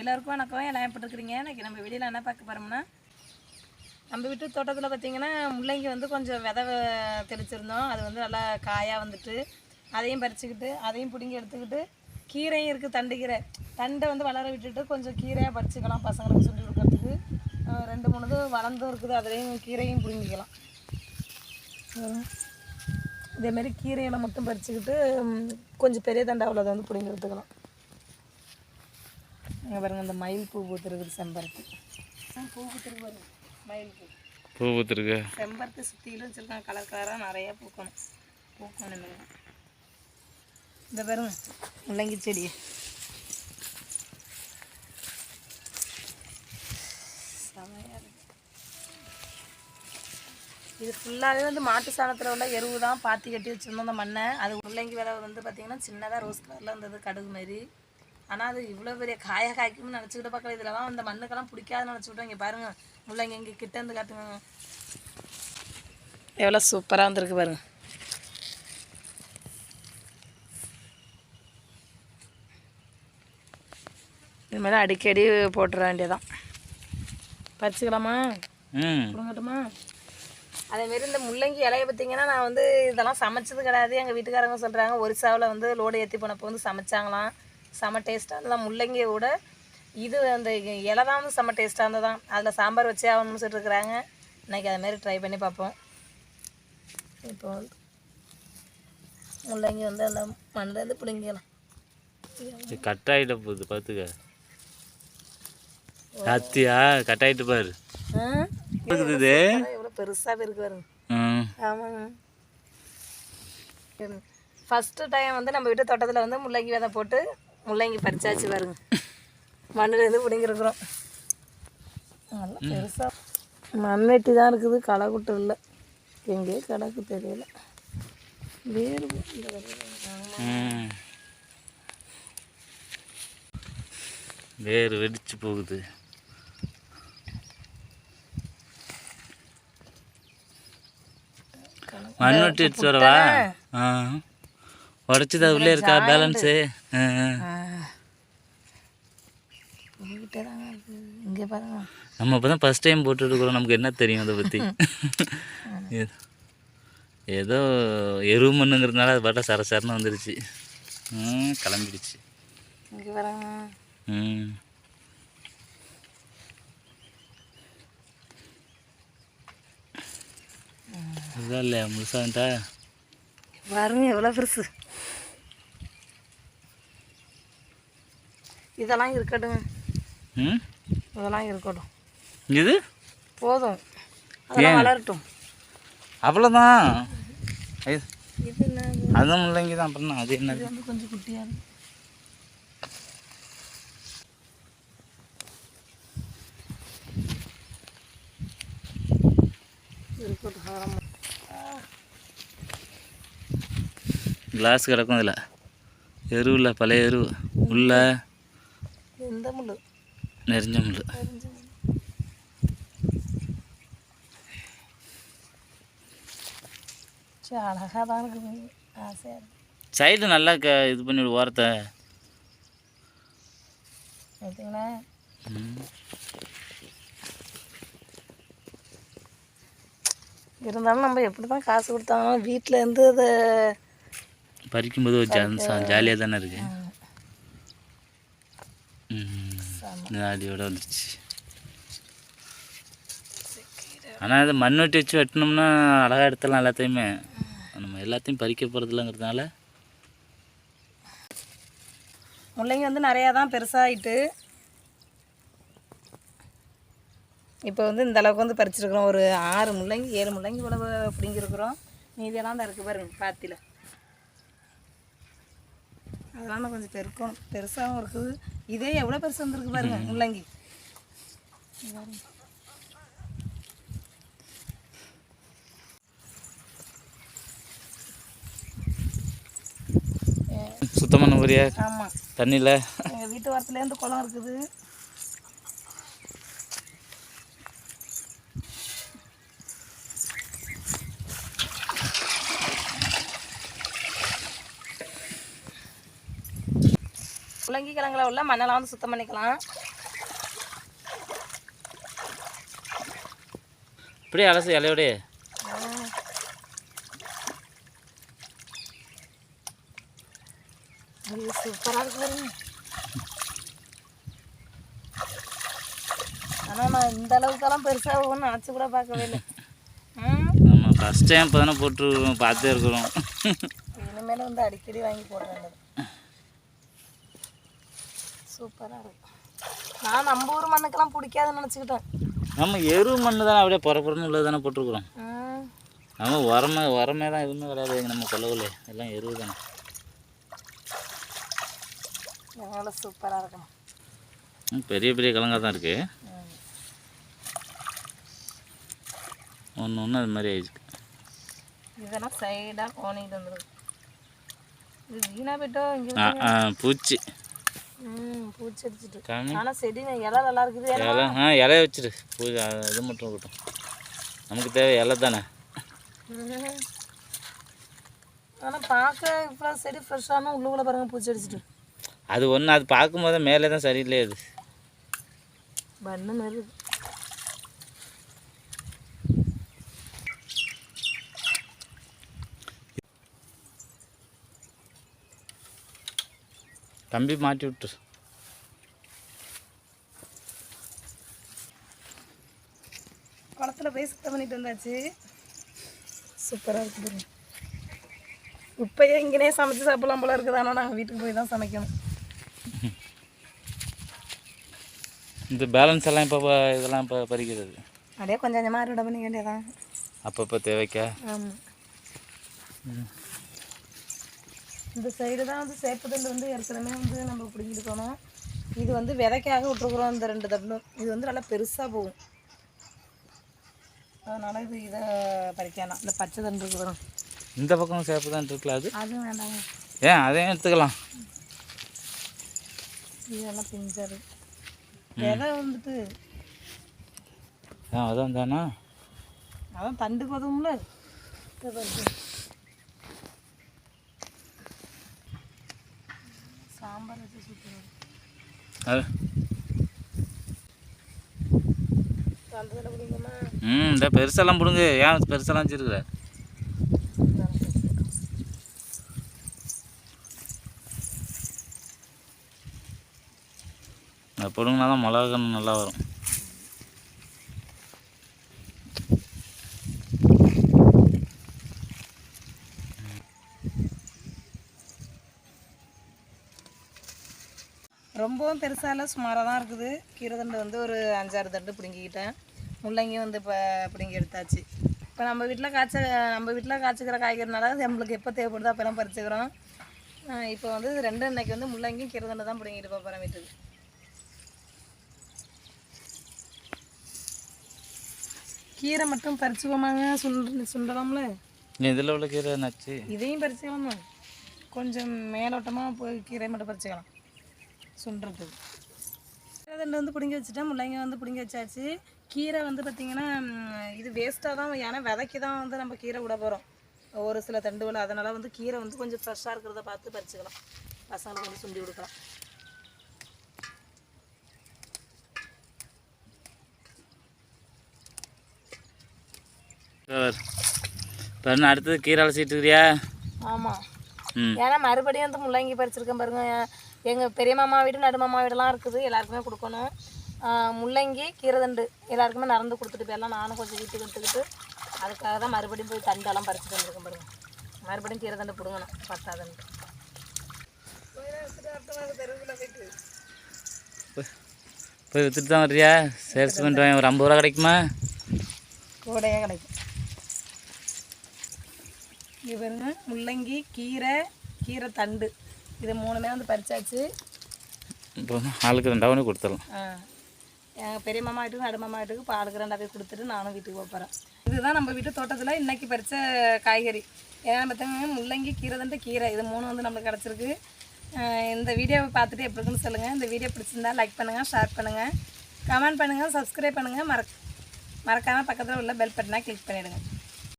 எல்லாருக்கும் வணக்கம். எல்லாம் எப்படி இருக்கிறீங்க? இன்னைக்கு நம்ம வெளியில் என்ன பார்க்க போகிறோம்னா நம்ம வீட்டு தோட்டத்தில் பார்த்தீங்கன்னா முள்ளங்கி வந்து கொஞ்சம் விதை தெளிச்சிருந்தோம். அது வந்து நல்லா காயாக வந்துட்டு அதையும் பறிச்சுக்கிட்டு அதையும் பிடுங்கி எடுத்துக்கிட்டு கீரையும் இருக்குது தண்டு கீரை. தண்டை வந்து வளர விட்டுட்டு கொஞ்சம் கீரையாக பறிச்சுக்கலாம் பசங்களுக்கு சொல்லி கொடுக்கறதுக்கு. ரெண்டு மூணு இது வளர்ந்தும் இருக்குது. அதுலேயும் கீரையும் பிடுங்கிக்கலாம். இதேமாரி கீரையெல்லாம் மட்டும் பறிச்சுக்கிட்டு கொஞ்சம் பெரிய தண்டை அதை வந்து பிடுங்கி எடுத்துக்கலாம். இங்கே பாருங்க இந்த மயில் பூ பூத்துருக்குது செம்பருத்தி. பூ பூத்துருக்கு பாருங்க மயில் பூ. பூ பூத்துருக்கு. செம்பருத்தி சுற்றிலும் வச்சுருக்காங்க கலர் கலராக நிறைய பூக்கணும். பூக்கணும் இந்த பாருங்க முள்ளங்கி செடி. செமையா இருக்கு. இது ஃபுல்லாகவே வந்து மாட்டு சாணத்தில் உள்ள எருவு தான் பாத்தி கட்டி வச்சுருந்தோம் அந்த மண்ணை. அது முள்ளங்கி விதை வந்து பார்த்திங்கன்னா சின்னதாக ரோஸ் கலரில் இருந்தது கடுகு மாதிரி. ஆனால் அது இவ்வளோ பெரிய காய காய்க்கும்னு நினச்சிக்கிட்டு பார்க்கல. இதெல்லாம் அந்த மண்ணுக்கெல்லாம் பிடிக்காதுன்னு நினச்சிக்கிட்டோம் இங்கே பாருங்கள் முள்ளங்கி இங்கே கிட்ட இருந்து காட்டுங்க. எவ்வளோ சூப்பராக வந்திருக்கு பாருங்க. இது மாதிரி அடிக்கடி போட்டுற வேண்டியதான் பறிச்சுக்கலாமா? ம். கொடுங்கட்டுமா அதேமாரி இந்த முள்ளங்கி இலைய பார்த்தீங்கன்னா நான் வந்து இதெல்லாம் சமைச்சது கிடையாது. எங்கள் வீட்டுக்காரங்க சொல்கிறாங்க ஒரிசாவில் வந்து லோடு ஏற்றி போனப்போ வந்து சமைச்சாங்களாம். செம டேஸ்ட்டாக இருந்ததான் முள்ளங்கியை விட இது அந்த இலை தான் வந்து செம டேஸ்ட்டாக இருந்ததான் அதில் சாம்பார் வச்சே ஆகணும்னு சொல்லிட்டு இருக்கிறாங்க. இன்னைக்கு அதேமாரி ட்ரை பண்ணி பார்ப்போம். இப்போ வந்து முள்ளங்கி வந்து அந்த மண்ணிலேருந்து பிடுங்கிக்கலாம் கட் ஆகிட்ட போகுது பார்த்துக்க. கத்தியா கட் ஆகிட்டு பாரு இருக்குது. இது எவ்வளோ பெருசாக இருக்கு பாருங்க. ஆமாங்க. ஃபஸ்ட்டு டைம் வந்து நம்ம வீட்டு தோட்டத்தில் வந்து முள்ளங்கி விதை போட்டு முள்ளங்கி பறிச்சாச்சு பாருங்க. மண்ணிலேருந்து பிடிங்கிருக்கிறோம். நல்லா பெருசாக மண் வெட்டி தான் இருக்குது களை குட்டு இல்லை. எங்கேயோ கிடக்கு தெரியல. வேறு வேறு வெடிச்சு போகுது. மண் வெட்டி எடுத்து வரவா? ஆ. உடச்சது உள்ளே இருக்கா பேலன்ஸு. இங்கே பாருங்க. நம்ம இப்போ தான் ஃபஸ்ட் டைம் போட்டுருக்குறோம் நமக்கு என்ன தெரியும் அதை பற்றி ஏதோ எருவு மண்ணுங்கிறதுனால அது பாட்டா சர சரன்னு வந்துருச்சு. ம் கிளம்பிடுச்சு. ம். அதுதான் இல்லையா முழுசான்ட்டா பாருங்க எவ்வளோ பெருசு. இதெல்லாம் இருக்கட்டுங்க. ம்? இதெல்லாம் இருக்கட்டும். இது? போதும். அதெல்லாம் வளரட்டும். அவ்வளோதான் அதுதான் முள்ளங்கி தான் அப்புறம் அது வந்து கொஞ்சம் குட்டியாக இருக்கு. இருக்கட்டும் கிளாஸ் கிடக்கும் இதில். எருவில் பழைய எரு உள்ள. முள்ளு. சரி அழகாக தான் இருக்குது ஆசையாக சைடு நல்லா க இது பண்ணி ஓரத்தை. பார்த்தீங்களா. இருந்தாலும் நம்ம எப்படி தான் காசு கொடுத்தாலும் வீட்டில் இருந்து அதை பறிக்கும்போது ஒரு ஜாலியாக தானே இருக்கு. ம் அடியோட வந்துருச்சு. ஆனால் அது மண் வெட்டி வச்சு வெட்டினோம்னா அழகாக எடுத்துடலாம் எல்லாத்தையுமே. நம்ம எல்லாத்தையும் பறிக்க போகிறதில்லங்கிறதுனால முள்ளங்கி வந்து நிறையா தான் பெருசாகிட்டு இப்போ வந்து இந்த அளவுக்கு வந்து பறிச்சிருக்கிறோம். ஒரு ஆறு முள்ளங்கி ஏழு முள்ளங்கி கூட பிடிங்கிருக்கிறோம். மீதியெல்லாம் தான் இருக்குது பாருங்க பாத்தியில். அதெல்லாம் தான் கொஞ்சம் பெருக்கும் பெருசாகவும் இருக்குது. இதே எவ்வளோ பெருசு வந்துருக்கு பாருங்க முள்ளங்கி. சுத்தமான ஊரியா? ஆமாம் தண்ணியில் எங்கள் வீட்டு வாரத்துலேருந்து குளம் இருக்குது. முள்ளங்கி கிழங்குல உள்ள மண்ணெல்லாம் வந்து சுத்தம் பண்ணிக்கலாம். இப்படியே அலசு இலையோடே சூப்பராக இருக்கு ஆனால் நான் இந்த அளவுக்கெல்லாம் பெருசாக ஒன்றும் நினச்சி கூட பார்க்கவே இல்லை. ஆமாம் ஃபஸ்ட் டைம் இப்போ தானே இருக்கிறோம் இனிமேல் வந்து அடிக்கடி வாங்கி போட வேண்டியது. சூப்பராக இருக்கும். நான் நம்ம ஊர் மண்ணுக்கெல்லாம் பிடிக்காதுன்னு நினச்சிக்கிட்டேன். நம்ம எரு மண்ணு தானே அப்படியே புறப்புறன்னு உள்ளது தானே போட்டிருக்குறோம் நம்ம உரமே உரமே தான் எதுவுமே கிடையாது. நம்ம கொல்லவில்லை எல்லாம் எருவு தானே. சூப்பராக இருக்கும். ம், பெரிய பெரிய கிழங்கா தான் இருக்குது. ஒன்று ஒன்று அது மாதிரி ஆயிடுச்சு. இதெல்லாம் சைடாக கோணிட்டு வந்துருக்கு இங்கே பூச்சி. ம் பூச்சி அடிச்சிட்டு. காமி ஆனால் செடி இலை நல்லா இருக்குது. இலை ஆ இலைய பூ இது மட்டும் இருக்கட்டும். நமக்கு தேவை இலை தானே. ஆனால் பார்க்க இப்போ செடி ஃப்ரெஷ்ஷான உள்ளுக்குள்ள பாருங்க பூச்சி அடிச்சிட்டு. அது ஒன்று அது பார்க்கும்போது மேலே தான் சரியில்லை அது. பண்ணு மாரி தம்பி மாட்டி விட்டு. குளத்துல போய் சுத்தம் பண்ணிட்டு வந்தாச்சு. சூப்பராக இருக்கு பாருங்க இப்போயே இங்கனே சமைச்சு சாப்பிடலாம் போல இருக்குது. ஆனால் நாங்கள் வீட்டுக்கு போய் தான் சமைக்கணும். இந்த பேலன்ஸ் எல்லாம் இப்போ இதெல்லாம் இப்போ பறிக்கிறது. அப்படியே கொஞ்சம் கொஞ்சமாக அறுவடை பண்ணிக்க வேண்டியதான் அப்பப்போ தேவைக்கா? ஆமாம் இந்த சைடு தான் வந்து சேப்பத்தண்டு வந்து ஏற்கனவே வந்து நம்ம பிடிங்கிருக்கணும் இது வந்து விதைக்காக விட்டுருக்குறோம் இந்த ரெண்டு தண்டும் இது வந்து நல்லா பெருசாக போகும். அதனால் இது இதை பறிக்கலாம் இந்த பச்சை தண்டு இருக்கு பாருங்க. இந்த பக்கம் சேப்பு தான் இருக்குல்ல அது? அதுவும் வேண்டாங்க. ஏன்? அதையும் எடுத்துக்கலாம். இதெல்லாம் பிஞ்சாரு விதை வந்துட்டு அதான் தானா? அதான் தண்டுக்கு உதவும்ல இதை பாருங்க. சாம்பார் வச்சு சூப்பராக ம் இந்த பெருசெல்லாம் பிடுங்க. ஏன் பெருசெல்லாம் வச்சிருக்கிற? அதை பிடுங்கினா தான் மிளகா நல்லா வரும். ரொம்பவும் பெருசாக இல்லை சுமாராக தான் இருக்குது. கீரை தண்டு வந்து ஒரு அஞ்சாறு தண்டு பிடுங்கிக்கிட்டேன். முள்ளங்கியும் வந்து இப்போ பிடுங்கி எடுத்தாச்சு. இப்போ நம்ம வீட்டில் காய்ச்ச நம்ம வீட்டில் காய்ச்சிக்கிற காய்கறினால நம்மளுக்கு எப்போ தேவைப்படுதோ அப்போல்லாம் பறிச்சுக்கிறோம். இப்போ வந்து இது ரெண்டும் இன்னைக்கு வந்து முள்ளங்கியும் கீரை தண்டு தான் பிடுங்கிட்டு போகிறேன் வீட்டுக்கு. கீரை மட்டும் பறிச்சுக்கோமாங்க சுண்டு சுண்டலாம்ல. இதில் உள்ள கீரை நச்சு இதையும் பறிச்சுக்கலாமா? கொஞ்சம் மேலோட்டமாக போய் கீரை மட்டும் பறிச்சுக்கலாம். கீரை தண்டு வந்து பிடுங்கி வச்சுட்டேன். முள்ளங்கி வந்து பிடுங்கி வச்சாச்சு. கீரை வந்து பார்த்திங்கன்னா இது வேஸ்ட்டாக தான் ஏன்னா விதைக்கு தான் வந்து நம்ம கீரை விட போகிறோம் ஒரு சில தண்டுகள் அதனால் வந்து கீரை வந்து கொஞ்சம் ஃப்ரெஷ்ஷாக இருக்கிறத பார்த்து பறிச்சுக்கலாம். பசங்களுக்கு வந்து சுண்டி கொடுக்கலாம். இப்போ அடுத்தது கீரை அலசிட்டு இருக்கிறியா? ஆமாம் ஏன்னா மறுபடியும் வந்து முள்ளங்கி பறிச்சிருக்கேன் பாருங்க. எங்கள் பெரிய மாமா வீடு நடுமாமா வீடெல்லாம் இருக்குது. எல்லாருக்குமே கொடுக்கணும். முள்ளங்கி கீரைதண்டு எல்லாருக்குமே நடந்து கொடுத்துட்டு போயிடலாம். நானும் கொஞ்சம் வீட்டுக்கு எடுத்துக்கிட்டு அதுக்காக தான் மறுபடியும் போய் தண்டெல்லாம் பறிச்சுட்டு வந்திருக்கேன் பாருங்க. மறுபடியும் கீரைதண்டு பிடுங்கணும். பத்தாதண்டு போய் விற்றுட்டு தான் வர்றியா? சேல்ஸ் வாங்க. ஒரு ஐம்பது ரூபா கிடைக்குமா? கூடையே கிடைக்கும். இங்கே பாருங்க முள்ளங்கி கீரை கீரை தண்டு. இது மூணுமே வந்து பறிச்சாச்சு. இப்போ ஆளுக்கு ரெண்டாவது கொடுத்துடலாம். ஆ. எங்கள் பெரிய மாமா வீட்டுக்கு நடு மாமா வீட்டுக்கு பாலுக்கு ரெண்டா போய் கொடுத்துட்டு நானும் வீட்டுக்கு போகிறேன் இதுதான் நம்ம வீட்டு தோட்டத்தில் இன்னைக்கு பறித்த காய்கறி. ஏன்னா பார்த்தீங்கன்னா முள்ளங்கி கீரை தண்டு கீரை. இது மூணு வந்து நம்மளுக்கு கிடச்சிருக்கு. இந்த வீடியோவை பார்த்துட்டு எப்படி இருக்குன்னு சொல்லுங்கள் இந்த வீடியோ பிடிச்சிருந்தா லைக் பண்ணுங்கள் ஷேர் பண்ணுங்கள் கமெண்ட் பண்ணுங்கள் சப்ஸ்கிரைப் பண்ணுங்கள் மறக் மறக்காமல் பக்கத்தில் உள்ள பெல் பட்டனை கிளிக் பண்ணிவிடுங்க